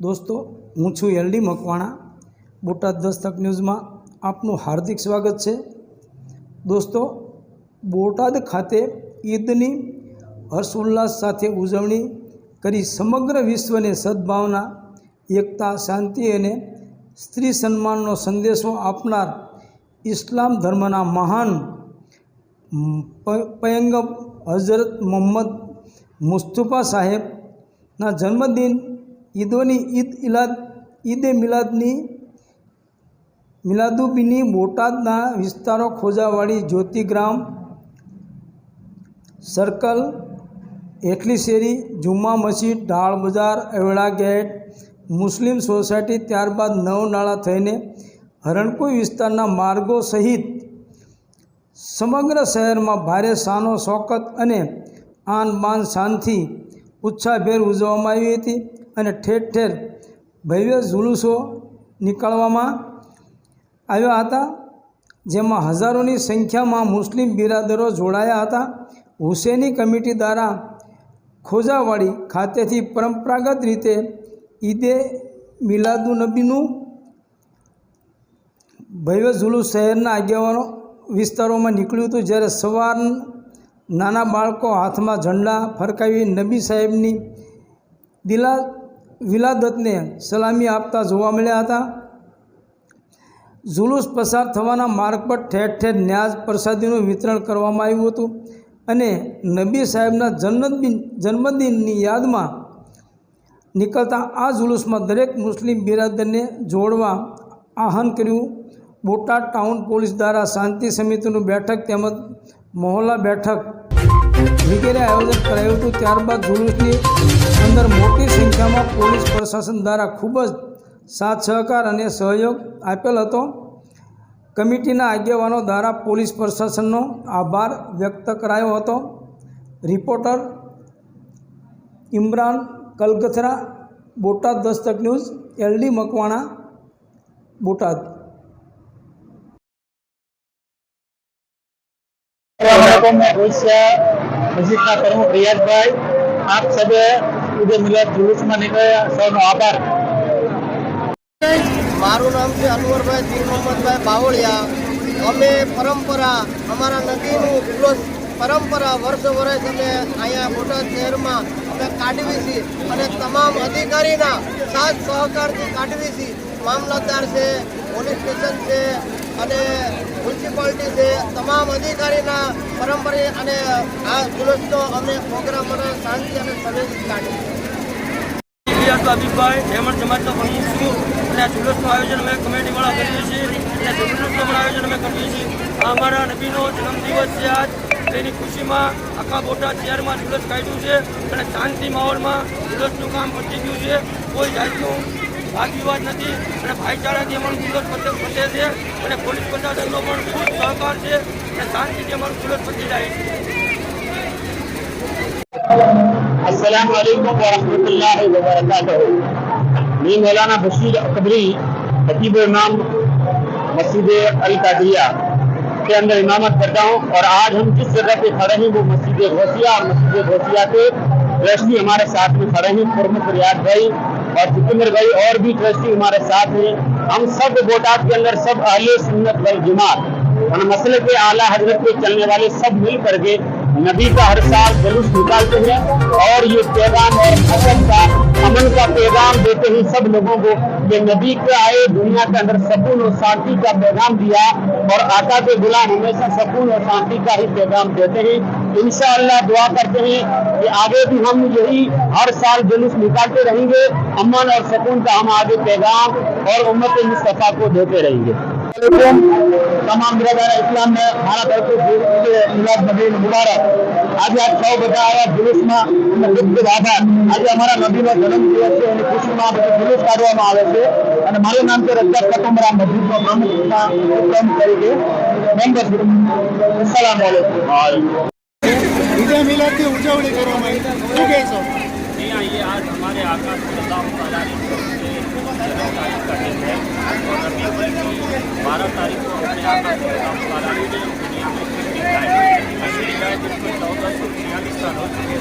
દોસ્તો, હું છું એલડી મકવાણા, બોટાદ દસ્તક ન્યૂઝમાં આપનું હાર્દિક સ્વાગત છે. દોસ્તો, બોટાદ ખાતે ઈદની હર્ષોલ્લાસ સાથે ઉજવણી કરી સમગ્ર વિશ્વને સદભાવના, એકતા, શાંતિ અને સ્ત્રી સન્માનનો સંદેશો આપનાર ઇસ્લામ ધર્મના મહાન પયંગમ હઝરત મોહમ્મદ મુસ્તફા સાહેબના જન્મદિન ઈદોની ઈદ ઇલાદ, ઈદે મિલાદની, મિલાદુબીની બોટાદના વિસ્તારો ખોજાવાળી જ્યોતિગ્રામ, સર્કલ એટલી શેરી જુમ્મા મસ્જિદ, ઢાળ બજાર એવડા ગેટ, મુસ્લિમ સોસાયટી ત્યારબાદ નવનાળા થઈને હરણકુઈ વિસ્તારના માર્ગો સહિત સમગ્ર શહેરમાં ભારે શાનો શોકત અને આન બાન શાનથી ઉત્સાહભેર ઉજવવામાં આવી હતી. અને ઠેર ઠેર ભવ્ય જુલુસો નીકાળવામાં આવ્યા હતા, જેમાં હજારોની સંખ્યામાં મુસ્લિમ બિરાદરો જોડાયા હતા. હુસેની કમિટી દ્વારા ખોજાવાડી ખાતેથી પરંપરાગત રીતે ઈદે મિલાદુનબીનું ભવ્ય જુલુસ શહેરના આગેવાનો વિસ્તારોમાં નીકળ્યું હતું, જ્યારે સવાર નાના બાળકો હાથમાં ઝંડા ફરકાવી નબી સાહેબની દિલા વિલાદતને સલામી આપતા જોવા મળ્યા હતા. જુલુસ પસાર થવાના માર્ગ પર ઠેર ઠેર ન્યાજ પ્રસાદીનું વિતરણ કરવામાં આવ્યું હતું અને નબી સાહેબના જન્મદિન જન્મદિનની યાદમાં નીકળતા આ જુલુસમાં દરેક મુસ્લિમ બિરાદરને જોડવા આહ્વાન કર્યું. બોટાદ ટાઉન પોલીસ દ્વારા શાંતિ સમિતિનું બેઠક તેમજ મહોલ્લા બેઠક વગેરે આયોજન કરાયું હતું. ત્યારબાદ જુલુસની અંદર મોટી સંખ્યામાં પોલીસ પ્રશાસન દ્વારા ખૂબ જ સાથ સહકાર અને સહયોગ આપેલ હતો. કમિટીના આગેવાનો દ્વારા પોલીસ પ્રશાસનનો આભાર વ્યક્ત કરાયો હતો. Reporter Imran Kalgathara, Botad Dastak news, LD Makwana, Botad. પ્રમુખ રિયાજભાઈ આપ સભ્ય ઈદે મિલાદ જુલુસમાં નીકળ્યા. સૌનો આભાર. મારું નામ છે અનવરભાઈ દિલ મોહમ્મદભાઈ બાવળિયા. અમે પરંપરા, અમારા નદીનું જુલુસ પરંપરા વર્ષ વર્ષ અમે અહીંયા બોટાદ શહેરમાં અમે કાઢવી છીએ અને તમામ અધિકારીના સાથ સહકારથી કાઢવી છીએ. મામલતદાર છે, પોલીસ સ્ટેશન છે અને મ્યુનિસિપાલિટી છે, તમામ અધિકારીના પરંપરે અને આ જુલુસનો અમે પ્રોગ્રામ અને શાંતિ અને સર્વિસ કાઢી અભિભાઈ હેમંત સમાજનો પ્રમુખ છું. અને આ જુલુસનું આયોજન અમે કમિટીવાળા કરીએ છીએ. અને જુલુસનું પણ આયોજન અમે કરીએ છીએ. અમારા નબીનો જન્મદિવસ છે આજ. તેની ખુશીમાં આખા બોટાદ શહેરમાં જુલુસ કાઢ્યું છે. અને શાંતિ માહોલમાં જુલુસનું કામ પતી ગયું છે. કોઈ જાતનું નથી، અને ભાઈચારાથી અમારું છે، અને પોલીસ પ્રશાસનનો પણ ખૂબ સહકાર છે، અને શાંતિથી અમારું જાય છે. السلام علیکم ورحمۃ اللہ وبرکاتہ میں مولانا بشیر قبری خطیب امام مسجد القادریہ کے اندر امامت کرتا ہوں اور آج ہم جس جگہ پہ کھڑے ہیں وہ مسجد غوثیہ اور مسجد غوثیہ کے رشنی ہمارے ساتھ میں کھڑے ہیں حرمت ریاض بھائی اور حکمر بھائی اور بھی ٹرسٹی ہمارے ساتھ ہیں۔ ہم سب بوٹات کے اندر سب اہل سنت والجماعت، اور مسئلے کے اعلیٰ حضرت کے چلنے والے سب مل کر کے نبی کا ہر سال جلوس نکالتے ہیں۔ اور یہ پیغام کا پیغام دیتے ہی سب لوگوں کو یہ نبی کے آئے دنیا کے اندر سکون اور شانتی کا پیغام دیا اور آقا کے غلام ہمیشہ سکون اور شانتی کا ہی پیغام دیتے ہیں۔ انشاءاللہ دعا کرتے ہیں کہ آگے بھی ہم یہی ہر سال جلوس نکالتے رہیں گے امن اور سکون کا ہم آگے پیغام اور امت مصطفیٰ کو دیتے رہیں گے۔ તમામ બિરાદાર ઇસ્લામને મારા તરફથી મિલાદ નબી મુબારક. આજે આ સૌ બધા આવ્યા જુલુસમાં ખૂબ ખૂબ આભાર. આજે અમારા નબીનો જન્મદિવસ છે એની ખુશીમાં બધું જુલુસ કાઢવામાં આવે છે. અને મારું નામ છે રજાક કટુંબરા મસ્જિદનો પ્રમુખના ઉત્તમ તરીકે. મેમ્બર છું. વાલેકુમ ઈદે મિલાદની ઉજવણી કરવામાં આવી. શું કહેશો? کہ آج ہمارے آقا صلی اللہ تعالیٰ تعریف کا دن ہے اور ربیع کی بارہ تاریخ کو ہمارے آقا صلی اللہ تعالیٰ نے دنیا میں چودہ سو چھیالیس سال ہو چکے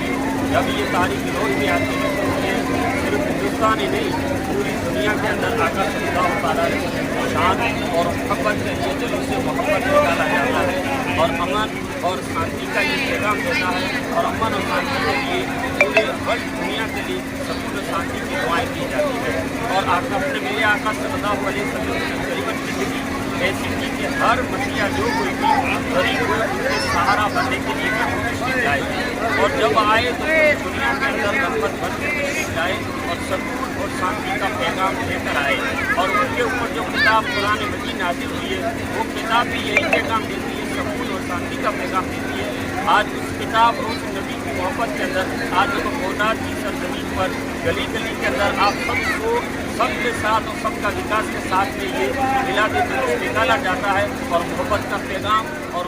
جب یہ تاریخ روز میں آتی ہے تو انہیں صرف ہندوستان ہی نہیں، پوری دنیا کے اندر آقا صلی اللہ تعالیٰ نے شان اور محبت کے لیے دلوں سے محبت نکالا جاتا ہے۔ اور امن اور شانتی کا یہ پیغام دیتا ہے اور امن اور شانتی کے لیے ورلڈ دنیا کے لیے سکون و شانتی کی دعائیں دی جاتی ہے اور آپ اپنے میرے آقا صلی اللہ علیہ وسلم کی غریبت زندگی ایسی تھی کہ ہر مسیح جو کوئی بھی غریب ہو، اس کے سہارا بننے کے لیے کوشش کی جائے۔ اور جب آئے تو دنیا کے اندر نمبر بن کے کوشش جائے اور سکون اور شانتی کا پیغام لے کر آئے۔ اور ان کے اوپر جو کتاب قرآن مجید نازل ہوئی ہے، وہ کتاب بھی یہی پیغام دیتی ہے، سکون اور شانتی کا پیغام دیتی ہے۔ آج اس کتاب روز محبت کے اندر آج کو موناٹ کی جی سرزمین پر گلی گلی کے اندر آپ سب کو سب کے ساتھ اور سب کا وکاس کے ساتھ میں یہ ملا کے نکالا جاتا ہے اور محبت کا پیغام اور